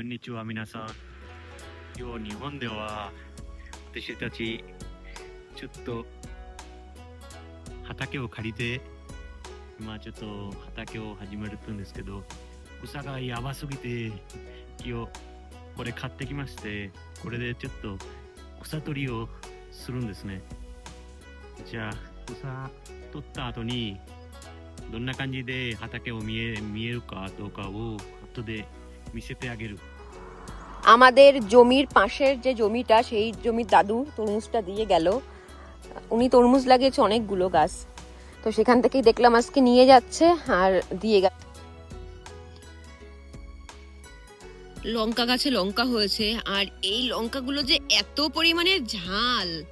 こんにちは皆さん。今日日本では私たちちょっと畑を借りて今ちょっと畑を始めるんですけど草がやばすぎて今日これ買ってきましてこれでちょっと草取りをするんですね。じゃあ草取った後にどんな感じで畑を見え見えるかどうかを後で見せてあげる。আমাদের জমির পাশের যে জমিটা, সেই জমির দাদু তরমুজটা দিয়ে গেল। উনি তরমুজ লাগিয়েছে অনেকগুলো গাছ। তো সেখান থেকেই দেখলাম আজকে নিয়ে যাচ্ছে আর দিয়ে গেল। লঙ্কা গাছে লঙ্কা হয়েছে আর এই লঙ্কাগুলো যে এত পরিমাণে ঝাল।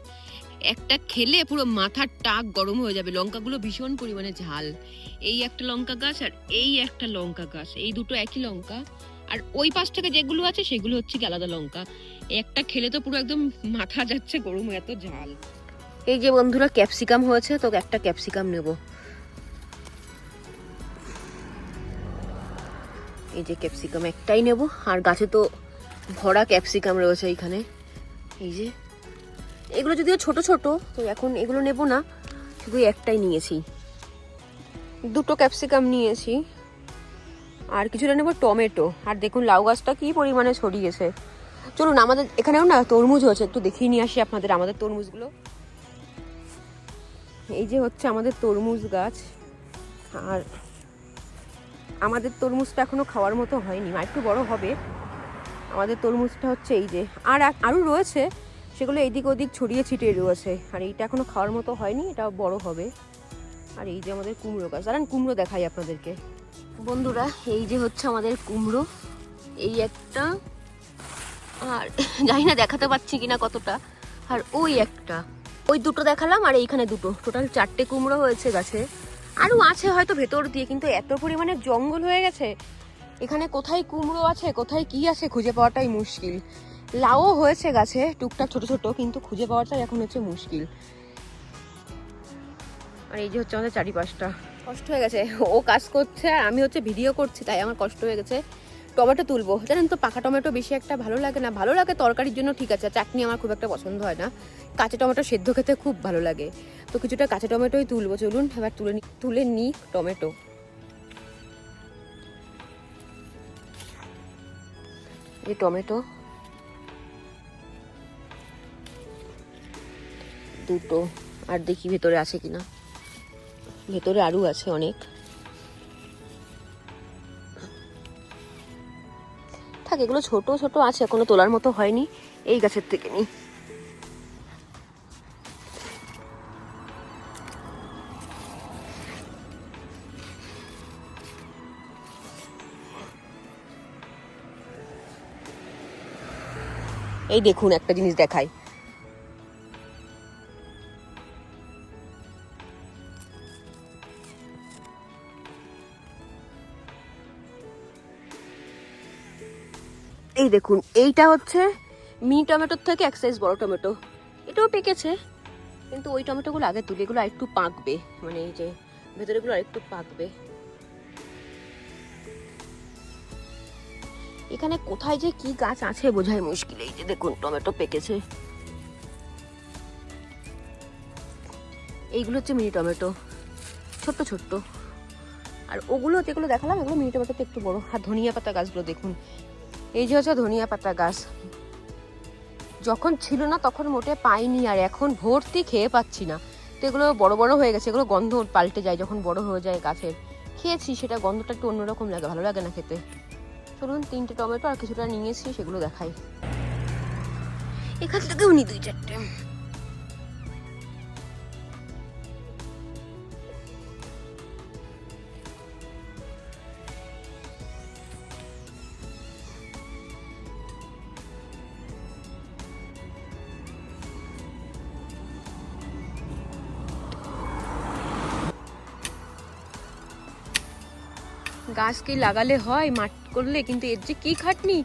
একটা খেলে পুরো মাথার টাক গরম হয়ে যাবে। লঙ্কাগুলো ভীষণ পরিমাণে ঝাল। এই একটা লঙ্কা গাছ আর এই একটা লঙ্কা গাছ। এই দুটো একই লঙ্কা। আর ওই পাশ থেকে যেগুলো আছে সেগুলো হচ্ছে কি লঙ্কা। একটা খেলে তো পুরো একদম মাথা যাচ্ছে গরম এত ঝাল। এই যে বন্ধুরা, ক্যাপসিকাম হয়েছে, তো একটা ক্যাপসিকাম নেব। এই যে ক্যাপসিকাম একটাই নেব, আর গাছে তো ভরা ক্যাপসিকাম রয়েছে এইখানে। এই যে, এগুলো যদিও ছোট ছোট, তো এখন এগুলো নেব না, শুধু একটাই নিয়েছি। দুটো ক্যাপসিকাম নিয়েছি। আর কিছুটা নেব টমেটো। আর দেখুন, লাউ গাছটা কী পরিমাণে ছড়িয়েছে। চলুন, আমাদের এখানেও না তরমুজ হয়েছে। একটু দেখিয়ে নিয়ে আসি আপনাদের, আমাদের তরমুজগুলো। এই যে হচ্ছে আমাদের তরমুজ গাছ। আর আমাদের তরমুজটা এখনও খাওয়ার মতো হয়নি, আর একটু বড় হবে। আমাদের তরমুজটা হচ্ছে এই যে, আর আরও রয়েছে, সেগুলো এদিক ওদিক ছড়িয়ে ছিটিয়ে রয়েছে। আর এইটা এখনও খাওয়ার মতো হয়নি এটা বড় হবে। আর এই যে আমাদের কুমড়ো গাছ, দাঁড়ান, কুমড়ো দেখাই আপনাদেরকে। বন্ধুরা, এই যে হচ্ছে আমাদের কুমড়ো। এই একটা, আর জানি না দেখাতে পাচ্ছি কিনা কতটা। আর ওই একটা। ওই দুটো দেখালাম আর এইখানে দুটো। টোটাল চারটে কুমড়ো হয়েছে গাছে। আরও আছে হয়তো ভেতর দিয়ে, কিন্তু এত পরিমাণে জঙ্গল হয়ে গেছে। এখানে কোথায় কুমড়ো আছে, কোথায় কি আছে খুঁজে পাওয়াটাই মুশকিল। লাউ হয়েছে গাছে, টুকটাক ছোট ছোট, কিন্তু খুঁজে পাওয়াটাই এখন হচ্ছে মুশকিল। আর এই যে হচ্ছে আমাদের চারিপাশটা। কষ্ট হয়ে গেছে। ও কাজ করছে, আর আমি হচ্ছে ভিডিও করছি, তাই আমার কষ্ট হয়ে গেছে। টমেটো তুলবো। জানেন তো, পাকা টমেটো বেশি একটা ভালো লাগে না। ভালো লাগে তরকারির জন্য ঠিক আছে, চাটনি আমার খুব একটা পছন্দ হয় না। কাঁচা টমেটো সেদ্ধ খেতে খুব ভালো লাগে। তো কিছুটা কাঁচা টমেটোই তুলবো। চলুন, এবার তুলে তুলে নিই টমেটো। এই টমেটো। দুটো। আর দেখি ভেতরে আছে কিনা। ভেতরে আরও আছে অনেক। থাক, এগুলো ছোট ছোট আছে, এখনও তোলার মতো হয়নি। এই গাছের থেকে নি। এই দেখুন, একটা জিনিস দেখায় এই দেখুন, এইটা হচ্ছে মিনি টমেটোর থেকে এক সাইজ বড় টমেটো। এটাও পেকেছে, কিন্তু ওই টমেটোগুলো আগে তুলে, এগুলো একটু পাকবে। মানে এই যে ভেতরেগুলো আরেকটু পাকবে। এখানে কোথায় যে কি গাছ আছে বোঝাই মুশকিল, এই যে দেখুন, টমেটো পেকেছে। এইগুলো হচ্ছে মিনি টমেটো, ছোট্ট ছোট্ট। আর ওগুলো যেগুলো দেখালাম, এগুলো মিনি টমেটোতে একটু বড়। আর ধনিয়া পাতা গাছগুলো দেখুন এই যে হচ্ছে ধনিয়া পাতা গাছ। যখন ছিল না তখন মোটে পাইনি আর এখন ভর্তি খেয়ে পাচ্ছি না। তো এগুলো বড় বড় হয়ে গেছে, এগুলো গন্ধ পাল্টে যায় যখন বড় হয়ে যায় গাছের। খেয়েছি, সেটা গন্ধটা একটু অন্যরকম লাগে, ভালো লাগে না খেতে। চলুন তিনটে টমেটো আর কিছুটা নিয়েছি সেগুলো দেখাই। এখান থেকেও নি দুই চারটে গাছ কি লাগালে হয়? মাঠ করলে কিন্তু এর যে কি খাটনি?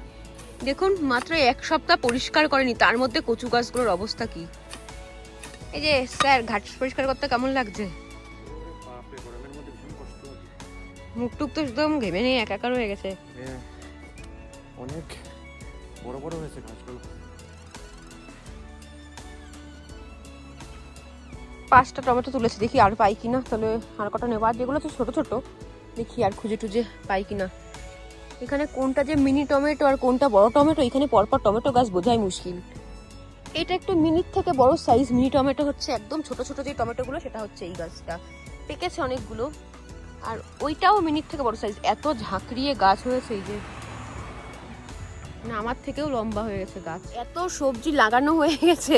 দেখুন মাত্র এক সপ্তাহ পরিষ্কার করেনি। তার মধ্যে কচু গাছগুলোর অবস্থা কি? এই যে স্যার ঘাট পরিষ্কার করতে কেমন লাগছে? বাপরে গরমের মধ্যে ভীষণ কষ্ট হচ্ছে। মুখ টুক তো একদম ঘেমে নেই একাকার হয়ে গেছে। অনেক বড় বড় হয়েছে গাছগুলো। পাঁচটা টমেটো তুলেছি দেখি আর পাই কিনা। তাহলে আর কটা নেব আর যেগুলো তো ছোট ছোট। দেখি আর খুঁজে টুজে পাই কিনা। এখানে কোনটা যে মিনি টমেটো আর কোনটা বড় টমেটো এখানে পরপর টমেটো গাছ বোঝাই মুশকিল। এটা একটু মিনির থেকে বড় সাইজ মিনি টমেটো হচ্ছে, একদম ছোট ছোট যে টমেটোগুলো সেটা হচ্ছে এই গাছটা। পেকেছে অনেকগুলো, আর ওইটাও মিনির থেকে বড় সাইজ এত ঝাঁকড়িয়ে গাছ হয়েছে এই যে। না, আমার থেকেও লম্বা হয়ে গেছে গাছ। এত সবজি লাগানো হয়ে গেছে,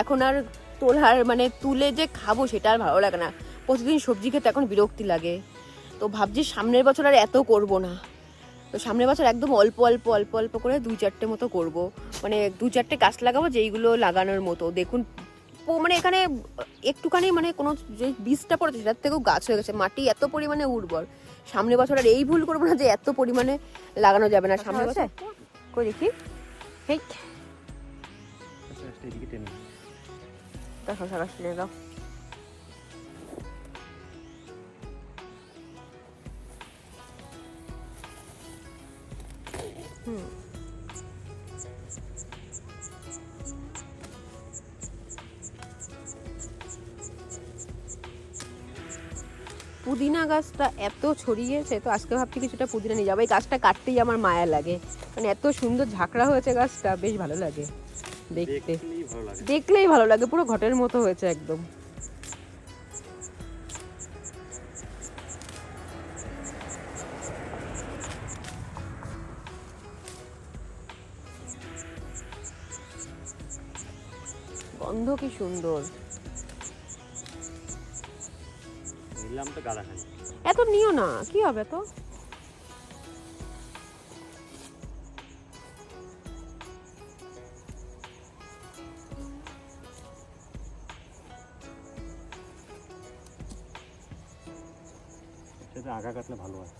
এখন আর তোলার মানে তুলে যে খাব, সেটা আর ভালো লাগে না। প্রতিদিন সবজি খেতে এখন বিরক্তি লাগে। তো ভাবছি সামনের বছর আর এত করব না। তো সামনের বছর একদম অল্প অল্প অল্প অল্প করে দু চারটে মতো করব। মানে দু চারটে গাছ লাগাবো যেইগুলো লাগানোর মতো। দেখুন মানে এখানে একটুখানি মানে কোনো যে বীজটা পড়েছে সেটার থেকেও গাছ হয়ে গেছে। মাটি এত পরিমাণে উর্বর। সামনের বছর আর এই ভুল করব না যে এত পরিমাণে লাগানো যাবে না। সামনের বছর কই দেখি? হেই আচ্ছা আচ্ছা দাও হুম। পুদিনা গাছটা এত ছড়িয়েছে তো আজকে ভাবছি কিছুটা পুদিনা নিয়ে যাব। এই গাছটা কাটতেই আমার মায়া লাগে। মানে এত সুন্দর ঝাঁকড়া হয়েছে গাছটা বেশ ভালো লাগে। দেখতে। দেখলেই ভালো লাগে। দেখলেই ভালো লাগে পুরো ঘটের মতো হয়েছে একদম। গন্ধ কি সুন্দর। নিলাম তো গাদা খাই এত নিও না কি হবে তো আগা কাটলে ভালো হয়।